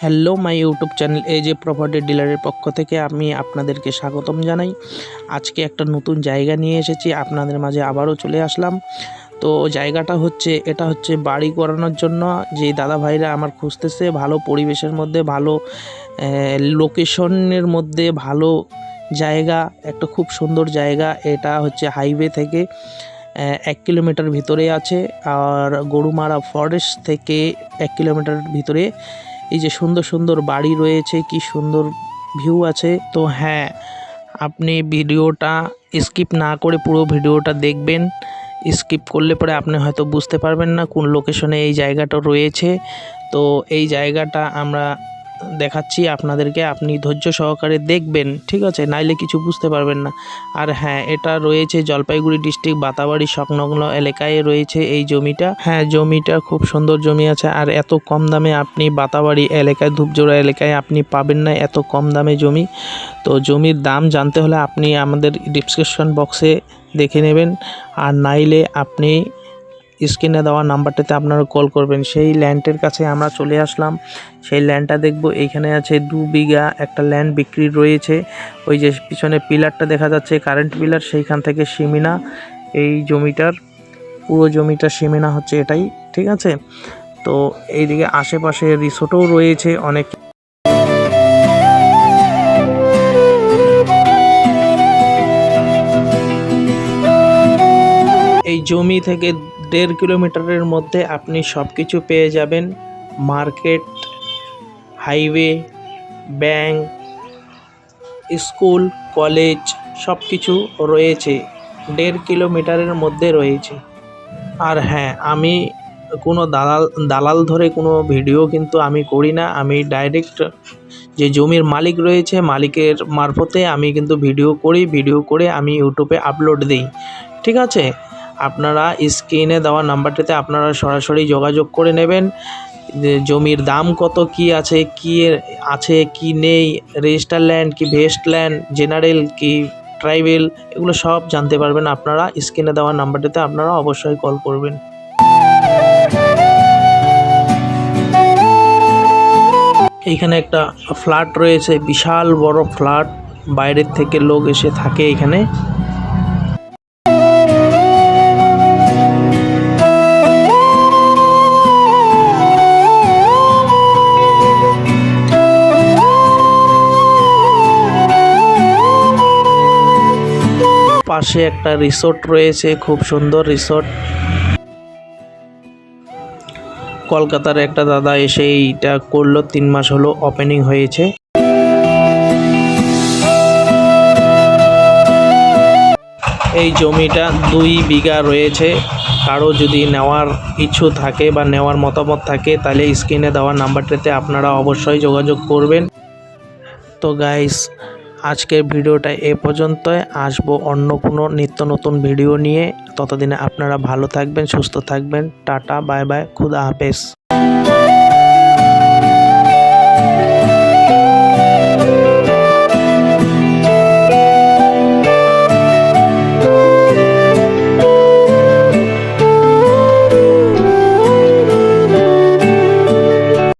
Hello my YouTube channel এই যে property ডিলারের পক্ষ থেকে আমি আপনাদেরকে স্বাগতম জানাই। আজকে একটা নতুন জায়গা নিয়ে এসেছি, আপনাদের মাঝে আবারও চলে আসলাম। তো জায়গাটা হচ্ছে, এটা হচ্ছে বাড়ি করানোর জন্য। যে দাদা ভাইরা আমার খুঁজতেছে, ভালো পরিবেশের মধ্যে, ভালো লোকেশনের মধ্যে ভালো জায়গা, একটা খুব সুন্দর জায়গা। এটা হচ্ছে হাইওয়ে থেকে এক কিলোমিটার ভিতরে আছে। আর গরুমারা ফরেস্ট থেকে এক কিলোমিটার ভিতরে এই যে সুন্দর সুন্দর বাড়ি রয়েছে, কি সুন্দর ভিউ আছে। তো হ্যাঁ আপনি ভিডিওটা স্কিপ না করে পুরো ভিডিওটা দেখবেন। স্কিপ করলে পরে আপনি হয়তো বুঝতে পারবেন না কোন লোকেশনে এই জায়গাটা রয়েছে। তো এই জায়গাটা আমরা দেখাচ্ছি আপনাদেরকে, আপনি ধৈর্য সহকারে দেখবেন, ঠিক আছে? নাইলে কিছু বুঝতে পারবেন না। আর হ্যাঁ এটা রয়েছে জলপাইগুড়ি ডিস্ট্রিক্ট, বাতাবাড়ি, সংলগ্ন এলাকায় রয়েছে এই জমিটা। হ্যাঁ জমিটা খুব সুন্দর জমি আছে, আর এত কম দামে আপনি বাতাবাড়ি এলাকায়, ধূপজোড়া এলাকায় আপনি পাবেন না এত কম দামে জমি। তো জমির দাম জানতে হলে আপনি আমাদের ডিসক্রিপশন বক্সে দেখে নেবেন। আর নাইলে আপনি স্ক্রিনে দেওয়া নাম্বারটাতে আপনারা কল করবেন। সেই ল্যান্ডের কাছে আমরা চলে আসলাম। সেই ল্যান্ডটা দেখব, এইখানে আছে দু বিঘা একটা ল্যান্ড বিক্রি রয়েছে। ওই যে পিছনে পিলারটা দেখা যাচ্ছে, কারেন্ট পিলার, সেইখান থেকে সিমিনা। এই জমিটার, পুরো জমিটা সিমিনা হচ্ছে এটাই, ঠিক আছে? তো এইদিকে আশেপাশে রিসোর্টও রয়েছে অনেক। এই জমি থেকে দেড় কিলোমিটারের মধ্যে আপনি সব কিছু পেয়ে যাবেন। Market, highway, bank, school, college সব কিছু রয়েছে, দেড় কিলোমিটারের মধ্যে রয়েছে। আর হ্যাঁ আমি কোনো দালাল দালাল ধরে কোনো ভিডিও কিন্তু আমি করি না। আমি ডাইরেক্ট যে জমির মালিক রয়েছে, মালিকের মারফতে আমি কিন্তু ভিডিও করি, ভিডিও করে আমি ইউটিউবে আপলোড দিই। ঠিক আছে? আপনারা স্ক্রিনে দেওয়া নাম্বারটিতে আপনারা সরাসরি যোগাযোগ করে নেবেন। জমির দাম কত, কি আছে কি আছে, কি নেই রেজিস্টার ল্যান্ড কি ভেস্ট ল্যান্ড জেনারেল কি ট্রাইবেল এগুলো সব জানতে পারবেন আপনারা। স্ক্রিনে দেওয়া নাম্বারটিতে আপনারা অবশ্যই কল করবেন। এইখানে একটা ফ্ল্যাট রয়েছে, বিশাল বড় ফ্ল্যাট বাইরের থেকে লোক এসে থাকে এখানে। পাশে একটা রিসোর্ট রয়েছে, খুব সুন্দর রিসোর্ট। কলকাতার একটা দাদা এসে এইটা করল, তিন মাস হলো ওপেনিং হয়েছে। এই জমিটা দুই বিঘা রয়েছে, কারও যদি নেওয়ার ইচ্ছু থাকে বা নেওয়ার মতামত থাকে, তাহলে স্ক্রিনে দেওয়া নাম্বারটিতে আপনারা অবশ্যই যোগাযোগ করবেন। তো গাইস আজকের ভিডিওটা এ পর্যন্তই। আসব অন্য কোনো নিত্য নতুন ভিডিও নিয়ে। ততদিনে আপনারা ভালো থাকবেন, সুস্থ থাকবেন। টাটা, বাই বাই, খুদা হাফেজ।